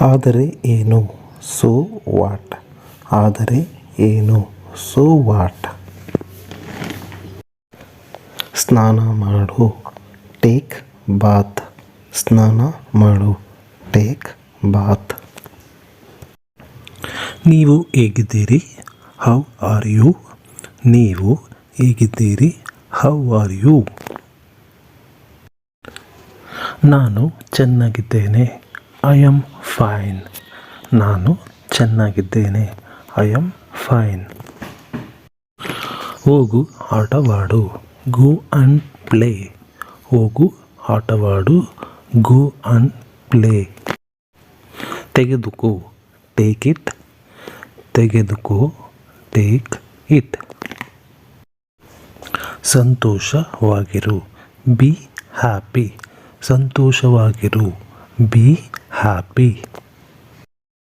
ಆದರೆ ಏನು? So what. ಆದರೆ ಏನು? So what. ಸ್ನಾನ ಮಾಡು. Take bath. ಸ್ನಾನ ಮಾಡು. Take bath. ನೀವು ಹೇಗಿದ್ದೀರಿ? How are you? ನೀವು ಹೇಗಿದ್ದೀರಿ? How are you? ನಾನು ಚೆನ್ನಾಗಿದ್ದೇನೆ. ಐ ಆಮ್ ಫೈನ್ ನಾನು ಚೆನ್ನಾಗಿದ್ದೇನೆ. ಐ ಆಮ್ ಫೈನ್ ಹೋಗು ಆಟವಾಡು. ಗೋ ಅಂಡ್ ಪ್ಲೇ ಹೋಗು ಆಟವಾಡು. ಗೋ ಅಂಡ್ ಪ್ಲೇ ತೆಗೆದುಕೋ. ಟೇಕ್ ಇಟ್ ತೆಗೆದುಕೋ. ಟೇಕ್ ಇಟ್ ಸಂತೋಷವಾಗಿರು. Be happy ಸಂತೋಷವಾಗಿರು. Be happy